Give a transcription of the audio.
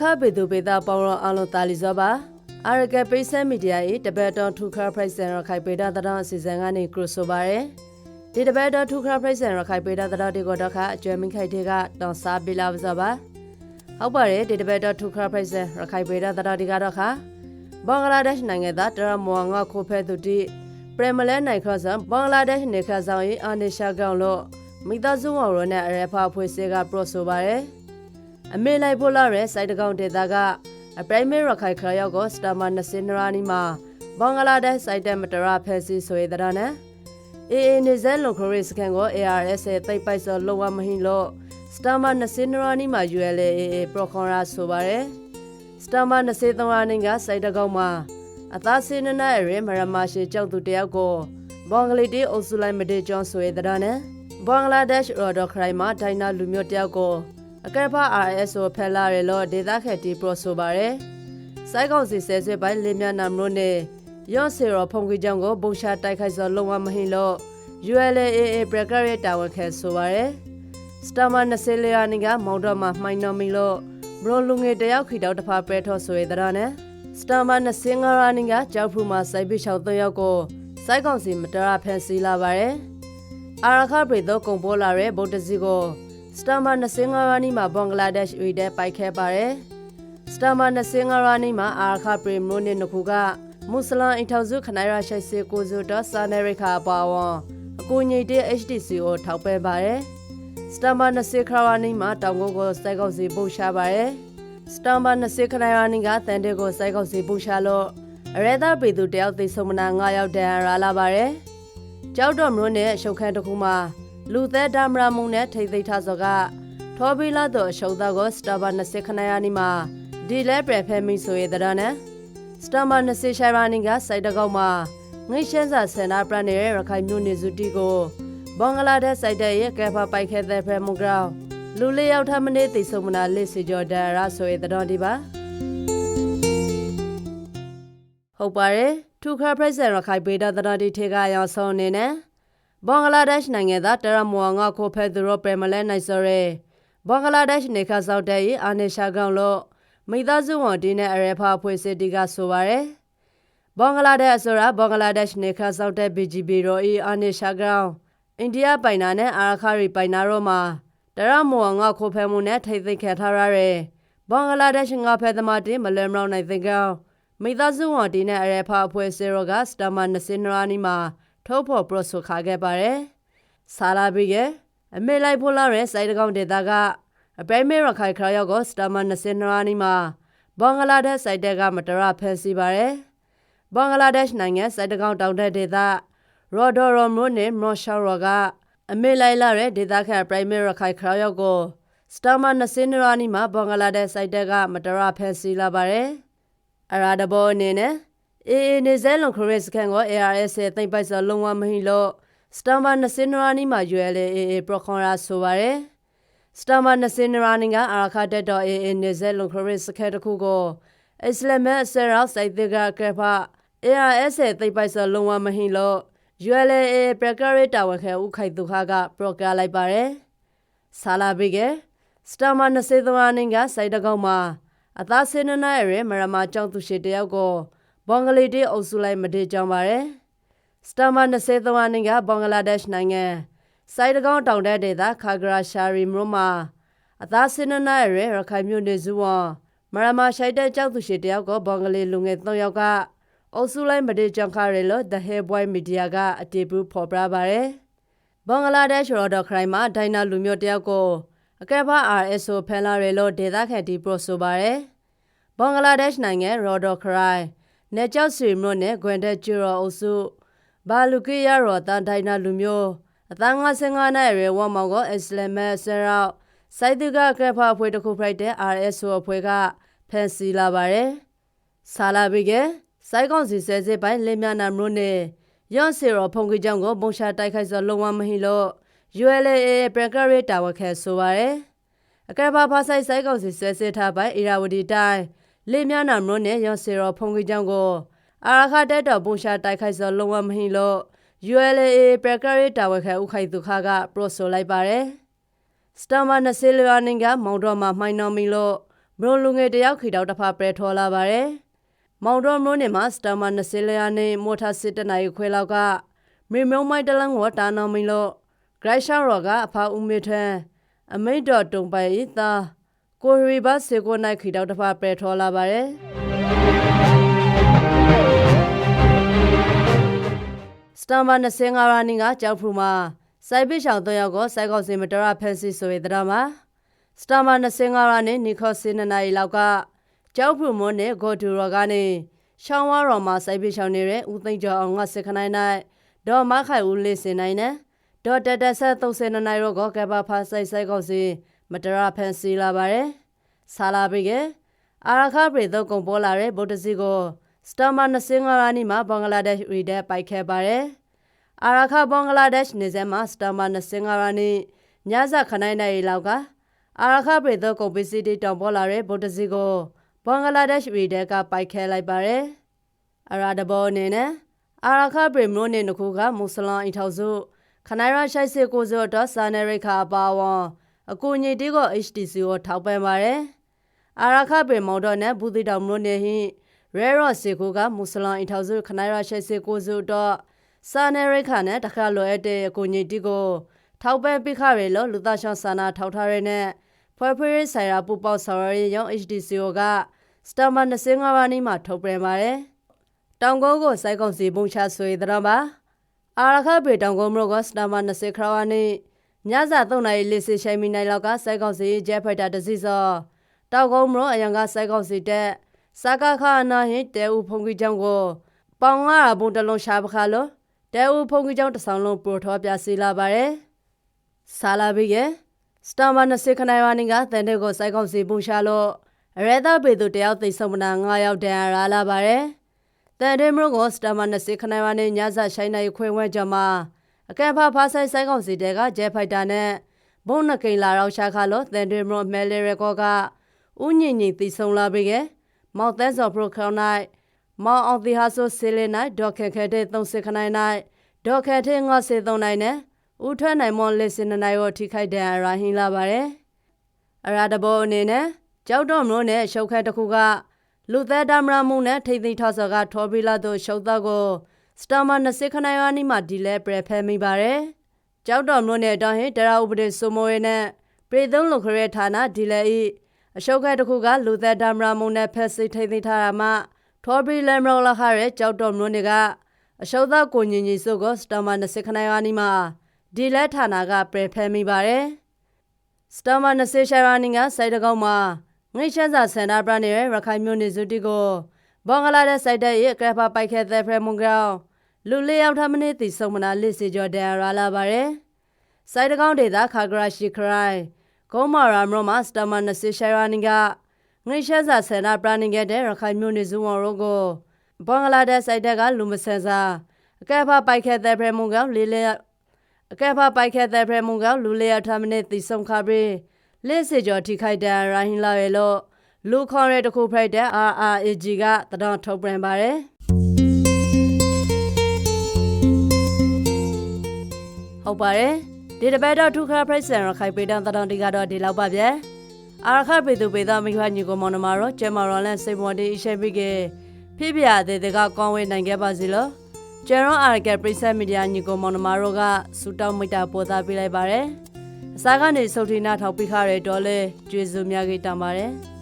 ခပေသူပေတာပေါင်းရောအလုံးတာလီဇောပါအာရကပိစမီဒီယာ၏တပတ်တော်ထူခါပရိုက်ဆန်ရခိုင်ပေတာတတော်အစီအစဉ်ကနေကရဆိုပါရယ်ဒီတပတ်တော်ထူခါပရိုက်ဆန်ရခိုင်ပေတာတတော်ဒီကိုတော့ခအကျွဲမင်းခိုက်တဲ့ကတောင်စားပြလာပါစောပါဟုတ်ပါရဲ့ဒီတပတ်တော်ထူခါပရိုက်ဆန်ရခိုင်ပေတာတတော်ဒီကတော့ခဘင်္ဂလားဒေ့ရှ်နိုင်ငံသားတရမောငါခိုဖဲသူတိပရမလဲနိုင်ခါဆန်ဘင်္ဂလားဒေ့ရှ်နေခါဆောင်၏အာနေရှာကောင်လို့မိသားစုဝင်ရောနဲ့အရဖာဖွဲ့စည်းကပရိုဆိုပါရယ် အမေလိုက်ဖို့လာတဲ့စိုက်တကောင်ဒေတာကအပရိုင်မေရခိုင်ခရရောက်ကိုစတာမနစင်နရာနီမှာဘင်္ဂလားဒေ့ရှ်စိုက်တဲ့မတရဖဲစီဆိုရတဲ့နဲ့အေအေနေဇန်လုံခရစ်စကန်ကို ARS ရဲ့တိတ်ပိုက်စောလောဝမဟင်းလို့စတာမနစင်နရာနီမှာ ULA ပရိုခွန်ရာဆိုပါရယ်စတာမနစေသုံးရာနီကစိုက်တကောင်မှာအသားစင်းနနာရဲမရမရှိကြောက်သူတယောက်ကိုဘင်္ဂလီတီအုပ်စုလိုက်မတေကျောင်းဆိုရတဲ့နဲ့ဘင်္ဂလားဒေ့ရှ်ရော်ဒခရိုင်မှာဒိုင်နာလူမျိုးတယောက်ကို အကဲဖာ RSO ဖဲလာရလို့ဒေတာခက်တီပရိုဆိုပါရယ်စိုက်ကောက်စီဆဲဆွဲပိုင်းလေးမြနာမလို့နေရော့စီရောဖုန်ကြီးကြောင့်ကိုဘုံရှာတိုက်ခိုက်စောလုံးဝမဟင်းလို့ ULAA ပရကရဲတာဝန်ခဲဆိုပါရယ်စတာမနဆေလယာနီကမောင်တော်မှာမှိုင်းတော်မီလို့ဘရိုလူငယ်တယောက်ခီတောက်တဖာပဲထော့ဆိုရတဲ့နဲ့စတာမနစင်္ဂရာနီကကြောက်ဖူမှာစိုက်ပိချောက်၃ယောက်ကိုစိုက်ကောင်စီမတရဖန်စီလာပါရယ်အာရခပရိသောကုံပေါ်လာတဲ့ဗုဒ္ဓစီကို စတာမာ25ရာနီမှာဘင်္ဂလားဒေ့ရှ်ဦးတဲ့ပိုက်ခဲပါတယ်။စတာမာ25ရာနီမှာအာခပရီမိုနီနခုကမွတ်စလန်အင်ထောက်စုခနိုင်ရရှိစေကိုစုတော့စာနယ်ရိခါပါဝံအကူညိတဲ့ HDCO ထောက်ပဲပါတယ်။စတာမာ20ခရာနီမှာတောင်ကုန်းကိုစိုက်ကောက်စီပို့ရှာပါတယ်။စတာမာ20ခရာနီကတန်တဲ့ကိုစိုက်ကောက်စီပို့ရှာလို့အရဲသားပေသူတယောက်သိဆုံးမနာ9ယောက်တန်ရာလာပါတယ်။ကြောက်တော်မျိုးနဲ့ရှုပ်ခန်းတစ်ခုမှာ လူသက်ဒါမရာမုံနဲ့ထိတ်သိမ်းထားစောကထောဘီလာတော့အရှုံးသားကိုစတာဘာ20ခဏရနီမှာဒီလဲပရဖဲမီဆိုရတဲ့နဲ့စတာဘာ20ရှာရာနီကစိုက်တကောက်မှာငိရှဲစာစင်နာပရနေတဲ့ရခိုင်မြို့နေစုတီကိုဘင်္ဂလားဒေ့ရှ်စိုက်တဲ့ရဲ့ကဲဖာပိုက်ခဲတဲ့ဖဲမုံကောင်းလူလေးယောက်ထမနေသိဆုံးမနာလက်စီကျော်ဒါရာဆိုရတဲ့ဒီပါဟုတ်ပါတယ်ထူခါပရက်ဆယ်ရခိုင်ပေတာတရတီထေကရောက်ဆုံးနေနဲ့ ဘင်္ဂလားဒေ့ရှ်နိုင်ငံသားတရမောငါခိုဖဲသူရောပရမလဲနိုင်စောရဲဘင်္ဂလားဒေ့ရှ်နေခါဆောက်တဲ့အာနေရှာကောင်လို့မိသားစုဝန်ဒီနဲ့အရဖာဖွေစစ်တီကဆိုပါရယ်ဘင်္ဂလားဒေ့ရှ်ဆိုရာဘင်္ဂလားဒေ့ရှ်နေခါဆောက်တဲ့ BGB ရောအီအာနေရှာကောင်အိန္ဒိယပိုင်နာနဲ့အာခါရီပိုင်နာရောမှာတရမောငါခိုဖဲမှုနဲ့ထိတ်သိမ်းခဲ့ထားရတဲ့ဘင်္ဂလားဒေ့ရှ်ငါဖဲသမားတင်မလဲမလောက်နိုင်သိကောင်မိသားစုဝန်ဒီနဲ့အရဖာဖွေစစ်ရောကစတမ20ရာနီမှာ ထုတ်ဖို့ပရိုဆိုခါခဲ့ပါတယ်။ဆာလာဘီရဲ့အမေလိုက်ဖို့လာတဲ့စိုက်တကောင်ဒေတာကအပိမေရခိုင်ခရရောက်ကိုစတာမ20နရာနီမှာဘင်္ဂလားဒေ့ရှ်စိုက်တဲ့ကမတရဖန်စီပါတယ်။ဘင်္ဂလားဒေ့ရှ်နိုင်ငံစိုက်တကောင်တောင်တဲ့ဒေတာရော်ဒိုရိုမိုနဲ့မော်ရှာရောကအမေလိုက်လာတဲ့ဒေတာခပရိုင်မေရခိုင်ခရရောက်ကိုစတာမ20နရာနီမှာဘင်္ဂလားဒေ့ရှ်စိုက်တဲ့ကမတရဖန်စီလာပါတယ်။အရာဒဘောအနေနဲ့ အေအေနေဇဲလွန်ခရစ်စကန်ကို ARS ရဲ့တိတ်ပိုက်စောလုံးဝမဟိလို့စတမ်ဘာ20နရာနီမှာရွယ်လေအေအေပရခွန်ရာဆိုပါရယ်စတမ်ဘာ20နရာနီကအာခါတက်တော်အေအေနေဇဲလွန်ခရစ်စကန်တခုကိုအစ္စလာမတ်ဆရာစိုက်တဲ့ကကဖာ ARS ရဲ့တိတ်ပိုက်စောလုံးဝမဟိလို့ရွယ်လေအေပရကရတာဝခဲဥခိုက်သူခါကပရကလိုက်ပါရယ်ဆာလာဘီကစတမ်ဘာ20နရာနီကစိုက်တကောက်မှာအသားစင်းနနာရဲမရမကြောင့်သူရှိတယောက်ကို ဘင်္ဂလီဒေ့အုပ်စုလိုက်မတေကြောင်းပါတယ်စတာမ23နှစ်ကဘင်္ဂလားဒေ့ရှ်နိုင်ငံစိုက်တကောင်တောင်တဲ့ဒေသခါဂရာရှာရီမြို့မှာအသားစင်းနာရဲရခိုင်မြို့နေစုဝမရမရှိုက်တဲ့ကြောက်သူရှိတယောက်ကဘင်္ဂလီလူငယ်3ယောက်ကအုပ်စုလိုက်မတေကြောင်းခရဲလို့ The Hair Boy Media ကအတေပူဖော်ပြပါတယ်ဘင်္ဂလားဒေ့ရှ်ရော်ဒခရိုင်မှာဒိုင်နာလူမျိုးတယောက်ကိုအကဲဖာ RSO ဖန်လာရဲလို့ဒေသခံဒီပရိုဆိုပါတယ်ဘင်္ဂလားဒေ့ရှ်နိုင်ငံရော်ဒခရိုင် နေကြောက်စီမလို့နဲ့ဂွန်တဲ့ကျူရောအုပ်စုဘာလူကိရရောတန်ထိုင်နာလူမျိုးအသား55နဲ့ရဲဝမောင်ကိုအစ္စလာမတ်ဆရာစိုက်သူကကဖအဖွဲ့တစ်ခုဖိုက်တဲ့ RSO အဖွဲ့ကဖန်စီလာပါတယ်ဆာလာဘီကစိုက်ကောင်စီဆဲစစ်ပိုင်းလင်းမြနာမလို့နဲ့ရော့စီရောဖုန်ကြီးကြောင့်ကိုဘုံရှာတိုက်ခိုက်စောလုံးဝမဟိလို့ ULA ပရကရတာဝခဲဆိုပါရယ်အကဲပါဖာဆိုင်စိုက်ကောင်စီဆဲစစ်ထားပိုင်းအီရာဝတီတိုင်း လေမြနာမလို့နဲ့ရောစီရောဖုန်ကြီးကြောင့်ကိုအာရခတက်တော်ပုံရှာတိုက်ခိုက်စောလုံးဝမဟိလို့ ULA ပရကရတာဝခဲဥခိုက်သူခါကပရိုဆိုလိုက်ပါတယ်စတမနဆေလရာနင်ကမောင်တော်မှာမှိုင်းတော်မီလို့ဘရုံလူငယ်တယောက်ခိတောက်တစ်ဖာပရဲထော်လာပါတယ်မောင်တော်မျိုးနေမှာစတမနစလျာနေမော်တာစစ်တနိုင်ခွဲလောက်ကမေမြုံမိုက်တလန်းဝတာနာမင်းလို့ဂရိုက်ရှောင်းရော်ကအဖာဦးမေထန်အမိတ်တော်တုံပိုင်ဤသာ ကိုရီဘတ်စေကိုနိုင်ခိတောက်တစ်ဖာပရဲထော်လာပါတယ်စတမနစင်္ဂါရာနင်းကကြောက်ဖူမှာစိုက်ပိရှောင်တော့ရောက်ကိုစိုက်ကောက်စင်မတော်ရဖက်စီဆိုရတဲ့မှာစတမနစင်္ဂါရာနဲ့နီခေါ်စင်နနိုင်လောက်ကကြောက်ဖူမွန်းနဲ့ဂိုဒူရောကနေရှောင်းဝါရော်မှာစိုက်ပိရှောင်နေတဲ့ဦးသိန်းကျော်အောင်ကစခနိုင်နိုင်ဒေါ်မခိုင်ဦးလေးစင်နိုင်နဲ့ဒေါ်တတဆက်30နိုင်ရောကကဘာဖာစိုက်စိုက်ကောက်စင် မတော်ရဖက်စီလာပါတယ်ဆာလာပိကအာရခပရိသောကုံပေါ်လာတဲ့ဗုဒ္ဓစီကိုစတမနစင်္ဂါရာနီမှာဘင်္ဂလားဒေ့ရှ်ရီတဲ့ပိုက်ခဲ့ပါတယ်အာရခဘင်္ဂလားဒေ့ရှ်နေစမှာစတမနစင်္ဂါရာနီညဇခနိုင်နိုင်လောက်ကအာရခပရိသောကုံပစ္စည်းတွေတောင်ပေါ်လာတဲ့ဗုဒ္ဓစီကိုဘင်္ဂလားဒေ့ရှ်ရီတဲ့ကပိုက်ခဲလိုက်ပါတယ်အရာဒဘောအနေနဲ့အာရခပရိမျိုးနေနခုကမွတ်စလင်အထောက်စုခနိုင်ရရှိုက်စစ်ကိုစောတော့စာနယ်ရိခါပါဝံ အကူညီတီကို HTC ကိုထောက်ပံ့ပါတယ်အာရခပရိမောင်တော့နဲ့ဘူးတိတောင်မျိုးနေဟိရဲရော့စေကိုကမွတ်စလင်အထောက်စုခနိုင်ရရှိုက်စစ်ကိုစောတော့စာနယ်ရိခါနဲ့တခါလိုအပ်တဲ့အကူညီတီကိုထောက်ပံ့ပိခရဲလို့လူသားရှောင်းစာနာထောက်ထားရတဲ့ဖွဲ့ဖွဲ့ဆိုင်ရာပူပေါဆောင်ရရင်ရော HDCO ကစတမ25ပါးနီးမှာထုတ်ပြန်ပါတယ်။တောင်ကုန်းကိုစိုက်ကုန်းစီပုံချဆွေတဲ့မှာအာရခပေတောင်ကုန်းမြို့ကစတမ20ခရဝနီ ညစာ3နိုင်လေးစီရှိုင်မီနိုင်လောက်ကစိုက်ကုန်းစီဂျက်ဖိုက်တာတစီစောတောင်ကုန်းမြို့အရင်ကစိုက်ကုန်းစီတက်စကားခါနာဟင်တဲဦးဖုန်ကြီးကျောင်းကိုပေါင်ငါဘုံတလုံးရှာပခါလို့တဲဦးဖုန်ကြီးကျောင်းတဆောင်လုံးပရိုထောပြစီလာပါတယ်။ဆာလာဘီရဲ့စတမ20ခနိုင်ဝနီကတန်တဲ့ကိုစိုက်ကုန်းစီပုံရှာလို့အရဲသားပေသူတယောက်သိဆုံးမနာ9ယောက်တန်ရာလာပါတယ်။တန်တဲ့မြို့ကိုစတမ20ခနိုင်ဝနီညစာရှိုင်းနိုင်ခွဲဝဲကြမှာ အကဲဖာဖာဆိုင်စိုက်ကုန်းစီတဲကဂျဲဖိုက်တာနဲ့ဘုံနကိန်လာတော့ရှာခါလို့တန်တဲ့မြို့မဲလေရကောကဥညင်ညင်သိဆုံးလာပြီကမောက်သဲစော်ပရိုခေါနိုင်မောင်အောင်သီဟာဆိုဆေလနိုင်ဒေါက်ခဲခဲတဲ့30ခနိုင်နိုင်ဒေါက်ခဲတဲ့53နိုင်နဲ့ဦးထွန်းနိုင်မွန်လက်စင်နိုင်ရောထိခိုက်တဲ့အရာဟင်းလာပါတယ်အရာတဘောအနေနဲ့ကြောက်တော့မလို့နဲ့ရှုပ်ခက်တစ်ခုကလူသက်ဒမရမှုနဲ့ထိမ့်သိမ်းထောက်စော်ကထော်ဘီလာတို့ရှုပ်တော့ကို စတမ20ခနိုင်ဝနီမှာဒီလဲပရဖဲမိပါတယ်ကြောက်တော့မလို့နဲ့တောင်းဟင်တရာဥပဒေစုမိုးရဲနဲ့ပြည်သုံးလုံခရဲဌာနဒီလဲဤအရှုပ်ခက်တစ်ခုကလူသက်ဒမရမှုနဲ့ဖက်စိတ်ထိမ့်သိမ်းထားတာမှထော်ဘီလမ်ရောလာခရဲကြောက်တော့မလို့နေကအရှုပ်သားကိုညင်ကြီးစုကိုစတမ20ခနိုင်ဝနီမှာဒီလက်ဌာနကပယ်ဖယ်မိပါတယ်စတမ20ရှာရာနင်းကစိုက်တကောက်မှာငိတ်ချမ်းစာစန္ဒပရနေတဲ့ရခိုင်မျိုးနေစုတီကို ဘင်္ဂလားဒေ့ရှ်စိုက်တဲ့ရဲ့ကရဖာပိုက်ခဲတဲ့ဖရမုန်ကောင်လူလေးယောက်ထမင်းသိဆုံးမနာလစ်စီကျော်ဒန်ရာလာပါတယ်စိုက်တကောက်ဒေတာခါဂရာရှိခရိုင်ကုန်းမာရာမရမစတမ20ရှာရာနင်းကငိတ်ချမ်းစာစန္ဒပရနေတဲ့ရခိုင်မျိုးနေစုဝန်ရောကိုဘင်္ဂလားဒေ့ရှ်စိုက်တဲ့ကလူမဆန်စာအကဲဖာပိုက်ခဲတဲ့ဖရမုန်ကောင်လေးလေးအကဲဖာပိုက်ခဲတဲ့ဖရမုန်ကလူလေးရထမင်းသိဆုံးခါပြီးလက်စစ်ကျော်ထိခိုက်တဲ့ရိုင်းလာရဲ့လို့ လူခေါ်ရဲတခုဖိုက်တဲ့ RRAG ကတတော်ထုတ်ပြန်ပါတယ်ဟုတ်ပါတယ်ဒီတပတ်တော့ထုခါပရိစံရခိုင်ပေတန်တတော်ဒီကတော့ဒီလောက်ပါဗျာအာရခပေသူပေသားမိခွာညီကိုမောင်နှမရောကျမရောလန်စိတ်မွန်တီအရှိပိကေဖြစ်ပြတဲ့တဲ့ကကောင်းဝေးနိုင်ခဲ့ပါစီလို့ကျန်ရောအာရကပရိစံမီဒီယာညီကိုမောင်နှမတို့ကစူတောင်းမိတာပို့သားပေးလိုက်ပါတယ်အစားကနေစုတ်ထီနာထောက်ပိခရဲတော်လဲကျွေစုများကြီးတံပါတယ်